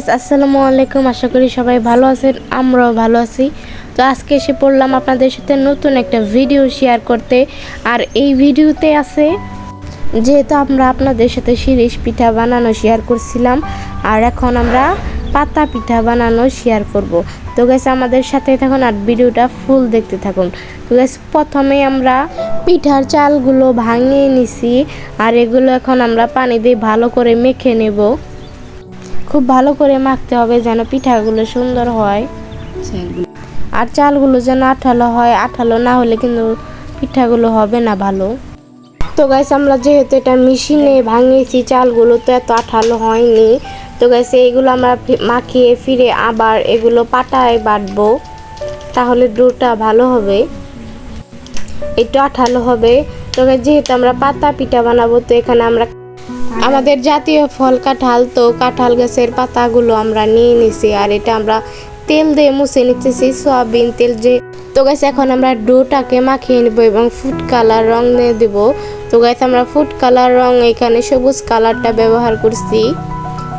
Guys, আসসালামু আলাইকুম। আশা করি সবাই ভালো আছেন, আমরাও ভালো আছি। তো আজকে এসে পড়লাম আপনাদের সাথে নতুন একটা ভিডিও শেয়ার করতে। আর এই ভিডিওতে আছে, যেহেতু আমরা আপনাদের সাথে শিরিষ পিঠা বানানো শেয়ার করছিলাম, আর এখন আমরা পাতা পিঠা বানানো শেয়ার করব। তো গেছে আমাদের সাথে থাকুন আর ভিডিওটা ফুল দেখতে থাকুন। তো গেছে প্রথমে আমরা পিঠার চালগুলো ভাঙিয়ে নিছি, আর এগুলো এখন আমরা পানি দিয়ে ভালো করে মেখে নেব। খুব ভালো করে মাখতে হবে যেন পিঠাগুলো সুন্দর হয়। আর চালগুলো যেন আঠালো হয়, আঠালো না হলে কিন্তু পিঠাগুলো হবে না ভালো। তো গাইস আমরা যেহেতু এটা মেশিনে ভাঙিয়েছি, চালগুলো তো এত আঠালো হয়নি। তো গাইস এইগুলো আমরা মাখিয়ে ফিরে আবার এগুলো পাটায় বাটবো। তাহলে ডোটা ভালো হবে। একটু আঠালো হবে। তো যেহেতু আমরা পাতা পিঠা বানাবো, তো এখানে আমরা আমাদের জাতীয় ফল, কাঁঠাল তো কাঁঠাল গাছের পাতাগুলো আমরা নিয়ে নিছি আর এটা আমরা তেল দিয়ে মুছে নিতেছি, সয়াবিন তেল যে তো গাছ এখন আমরা ডোটাকে মাখিয়ে নেব এবং ফুড কালার রং দিয়ে দেব। তো গাছ আমরা ফুড কালার রং এখানে সবুজ কালারটা ব্যবহার করছি।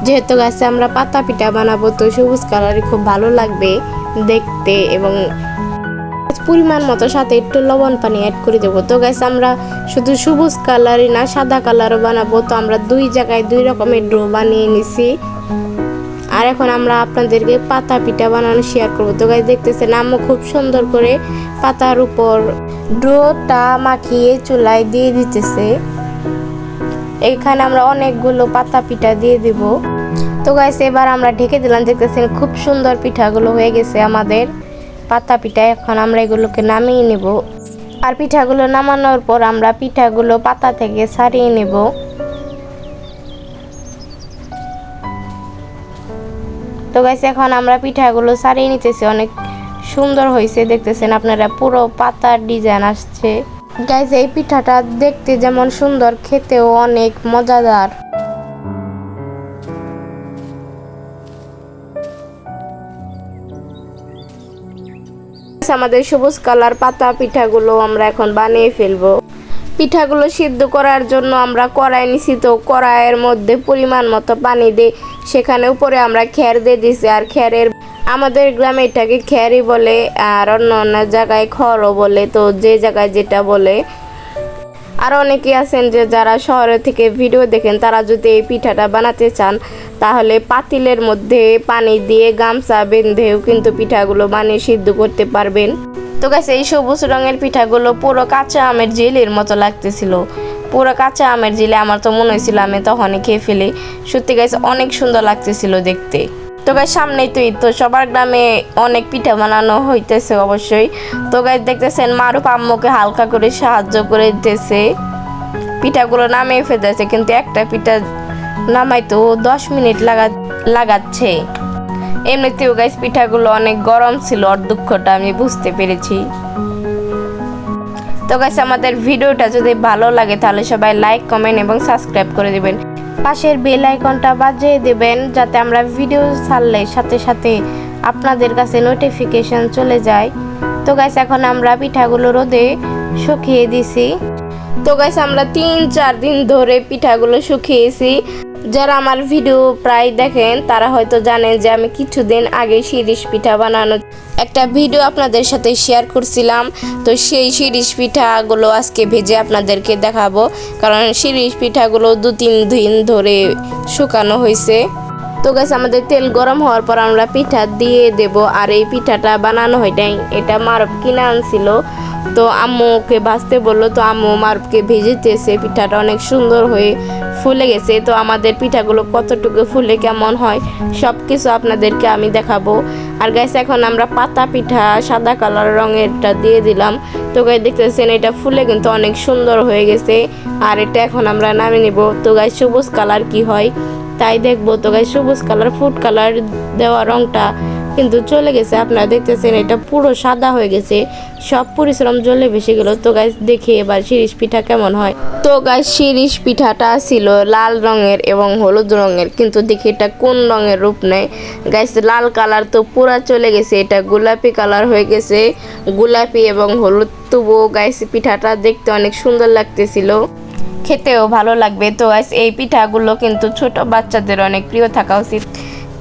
যেহেতু গাছে আমরা পাতা পিঠা বানাবো, তো সবুজ কালারই খুব ভালো লাগবে দেখতে এবং পরিমাণ মতো সাথে একটু লবণ পানি অ্যাড করে দেবো। তো গাছ আমরা শুধু সবুজ কালারই না, সাদা কালারও বানাবো। তো আমরা দুই জায়গায় দুই রকমের ড্রো বানিয়ে নিছি। আর এখন আমরা আপনাদেরকে পাতা পিঠা বানানো শেয়ার করব। তো গাছ দেখতেছেন আম্মু খুব সুন্দর করে পাতার উপর ড্রোটা মাখিয়ে চুলায় দিয়ে দিতেছে। এখানে আমরা অনেকগুলো পাতা পিঠা দিয়ে দিব। তো গাইস এবার আমরা ঢেকে দিলাম। দেখতেছেন খুব সুন্দর পিঠাগুলো হয়ে গেছে আমাদের। পাতা পিঠা এখন আমরা এগুলোকে নামিয়ে নেব। আর পিঠাগুলো নামানোর পর আমরা পিঠাগুলো পাতা থেকে ছাড়িয়ে নেব। তো গাইস এখন আমরা পিঠাগুলো ছাড়িয়ে নিতেছি। অনেক সুন্দর হয়েছে, দেখতেছেন আপনারা, পুরো পাতার ডিজাইন আসছে। গাইস এই পিঠাটা দেখতে যেমন সুন্দর, খেতেও অনেক মজাদার। আমাদের সবুজ কালার পাতা পিঠাগুলো আমরা এখন বানিয়ে ফেলব। পিঠাগুলো সিদ্ধ করার জন্য আমরা কড়াই নিছি, তো কড়াইয়ের মধ্যে পরিমাণ মতো পানি দিয়ে সেখানে উপরে আমরা খ্যার দিয়ে দিছি, আর খ্যারের আমাদের গ্রামে এটাকে খ্যারই বলে, আর অন্য অন্য জায়গায় খড়ও বলে, তো যে জায়গায় যেটা বলে আর অনেকেই আছেন যে যারা শহরে থেকে ভিডিও দেখেন, তারা যদি এই পিঠাটা বানাতে চান, তাহলে পাতিলের মধ্যে পানি দিয়ে গামছা বেঁধেও কিন্তু পিঠাগুলো বানিয়ে সিদ্ধ করতে পারবেন। তো গাছে এই সবুজ রঙের পিঠাগুলো পুরো কাঁচা আমের জেলের মতো লাগতেছিল। পুরো কাঁচা আমের জেলে আমার তো মনে হয়েছিল আমি তখনই খেয়ে ফেলি। সত্যি গাছ অনেক সুন্দর লাগতেছিল দেখতে। তো গাছ সামনেই তো ঈদ, তো সবার গ্রামে অনেক পিঠা বানানো হইতেছে অবশ্যই। তো গাছ দেখতেছেন মারুফ আম্মুকে হালকা করে সাহায্য করে দিতেছে। পিঠাগুলো নামিয়ে ফেলতেছে, কিন্তু একটা পিঠা নামাইতো দশ মিনিট লাগা, লাগাচ্ছে। এমনিতেও গাইস পিঠাগুলো অনেক গরম ছিল, ওর দুঃখটা আমি বুঝতে পেরেছি। তো গাইস আমাদের ভিডিওটা যদি ভালো লাগে, তাহলে সবাই লাইক কমেন্ট এবং সাবস্ক্রাইব করে দিবেন। পাশের বেল আইকনটা বাজিয়ে দেবেন যাতে আমরা ভিডিও ছাড়লে সাথে সাথে আপনাদের কাছে নোটিফিকেশন চলে যায়। তো গাইস এখন আমরা পিঠাগুলো রোদে শুকিয়ে দিছি। তো গাইস আমরা তিন চার দিন ধরে পিঠাগুলো শুকিয়েছি। যারা আমার ভিডিও প্রায় দেখেন, তারা হয়তো জানেন যে আমি কিছুদিন আগে শিরিষ পিঠা বানানো একটা ভিডিও আপনাদের সাথে শেয়ার করছিলাম। তো সেই শিরিষ পিঠাগুলো আজকে ভেজে আপনাদেরকে দেখাবো। কারণ শিরিষ পিঠাগুলো দু তিন দিন ধরে শুকানো হয়েছে। তো গাছ আমাদের তেল গরম হওয়ার পর আমরা পিঠা দিয়ে দেব। আর এই পিঠাটা বানানো হয় এটা মারব কিনা আনছিল। তো আম্মুকে ভাজতে বলল, তো আম্মু মারবকে ভেজেতেছে পিঠাটা অনেক সুন্দর হয়ে ফুলে গেছে। তো আমাদের পিঠাগুলো কতটুকু ফুলে কেমন হয় সব কিছু আপনাদেরকে আমি দেখাবো। আর গাইস এখন আমরা পাতা পিঠা সাদা কালার রঙেরটা দিয়ে দিলাম। তো গাই দেখতেছেন, এটা ফুলে কিন্তু অনেক সুন্দর হয়ে গেছে। আর এটা এখন আমরা নামিয়ে নিব। তো গাই সবুজ কালার কি হয়, তাই দেখব। তো গাই সবুজ কালার, ফুড কালার দেওয়া রংটা কিন্তু চলে গেছে, আপনারা দেখতেছেন এটা পুরো সাদা হয়ে গেছে, সব পরিশ্রম জলে ভেসে গেল। তো গাছ দেখি এবার শিরিষ পিঠা কেমন হয়। তো গাছ শিরিষ পিঠাটা ছিল লাল রঙের এবং হলুদ রঙের, কিন্তু দেখি এটা কোন রঙের রূপ নেয়। গাছ লাল কালার তো পুরা চলে গেছে, এটা গোলাপি কালার হয়ে গেছে, গোলাপি এবং হলুদ। তবুও গাছ পিঠাটা দেখতে অনেক সুন্দর লাগতেছিল। খেতেও ভালো লাগবে। তো গাইস এই পিঠাগুলো কিন্তু ছোট বাচ্চাদের অনেক প্রিয় থাকা উচিত।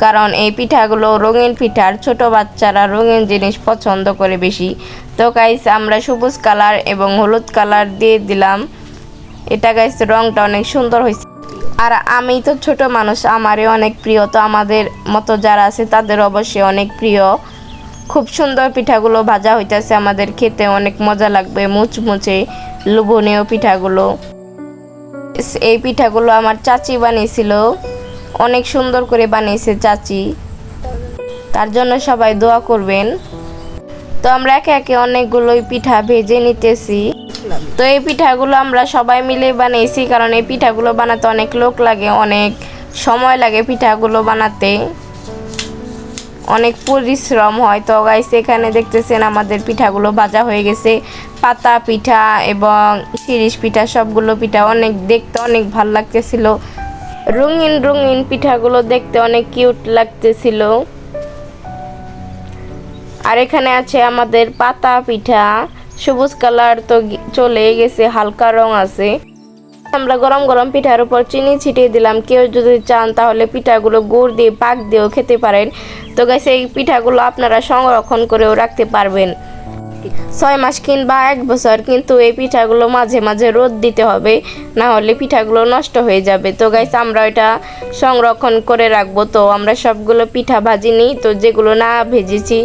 কারণ এই পিঠাগুলো রঙিন পিঠার ছোট বাচ্চারা রঙিন জিনিস পছন্দ করে বেশি। তো গাইস আমরা সবুজ কালার এবং হলুদ কালার দিয়ে দিলাম। এটা গাইস রংটা অনেক সুন্দর হয়েছে। আর আমি তো ছোট মানুষ, আমারই অনেক প্রিয়। তো আমাদের মতো যারা আছে, তাদের অবশ্যই অনেক প্রিয়। খুব সুন্দর পিঠাগুলো ভাজা হইতেছে, আমাদের খেতে অনেক মজা লাগবে, মুচমুচে লোভনীয় পিঠাগুলো। এই পিঠাগুলো আমার চাচি বানিয়েছিল। অনেক সুন্দর করে বানিয়েছে চাচি। তার জন্য সবাই দোয়া করবেন। তো আমরা একে একে অনেকগুলোই পিঠা ভেজে নিতেছি। তো এই পিঠাগুলো আমরা সবাই মিলে বানিয়েছি কারণ এই পিঠাগুলো বানাতে অনেক লোক লাগে, অনেক সময় লাগে পিঠাগুলো বানাতে। অনেক পরিশ্রম হয়। তো গাইস এখানে দেখতেছেন আমাদের পিঠাগুলো ভাজা হয়ে গেছে। পাতা পিঠা এবং শিরিষ পিঠা, সবগুলো পিঠা অনেক দেখতে অনেক ভালো লাগতেছিল। রঙিন রঙিন পিঠাগুলো দেখতে অনেক কিউট লাগতেছিল। আর এখানে আছে আমাদের পাতা পিঠা, সবুজ কালার তো চলে গেছে, হালকা রং আছে। আমরা গরম গরম পিঠার উপর চিনি ছিটিয়ে দিলাম, কেউ যদি চান তাহলে পিঠাগুলো গুড় দিয়ে, পাক দিয়েও খেতে পারেন। তো গাইস এই পিঠাগুলো আপনারা সংরক্ষণ করেও রাখতে পারবেন। ছয় মাস কিংবা এক বছর, কিন্তু এই পিঠাগুলো মাঝে মাঝে রোদ দিতে হবে, না হলে পিঠাগুলো নষ্ট হয়ে যাবে। তো গাইস আমরা ওইটা সংরক্ষণ করে রাখব। তো আমরা সবগুলো পিঠা ভাজিনি তো যেগুলো না ভেজেছি,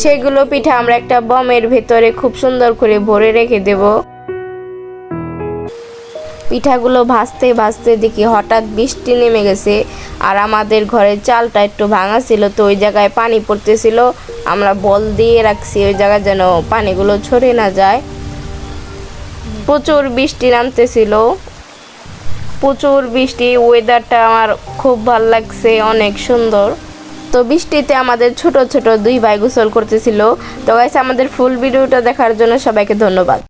সেগুলো পিঠা আমরা একটা বমের ভেতরে খুব সুন্দর করে ভরে রেখে দেবো। পিঠাগুলো ভাজতে ভাজতে দেখি হঠাৎ বৃষ্টি নেমে গেছে। আর আমাদের ঘরের চালটা একটু ভাঙা ছিল, তো ওই জায়গায় পানি পড়তেছিল। আমরা বল দিয়ে রাখছি, ওই জায়গায় যেন পানিগুলো ছড়ে না যায়। প্রচুর বৃষ্টি নামতেছিল। প্রচুর বৃষ্টি ওয়েদারটা আমার খুব ভালো লাগছে, অনেক সুন্দর। তো বৃষ্টিতে আমাদের ছোট ছোট দুই ভাই গোসল করতেছিল। তো গাইছে আমাদের ফুল ভিডিওটা দেখার জন্য সবাইকে ধন্যবাদ।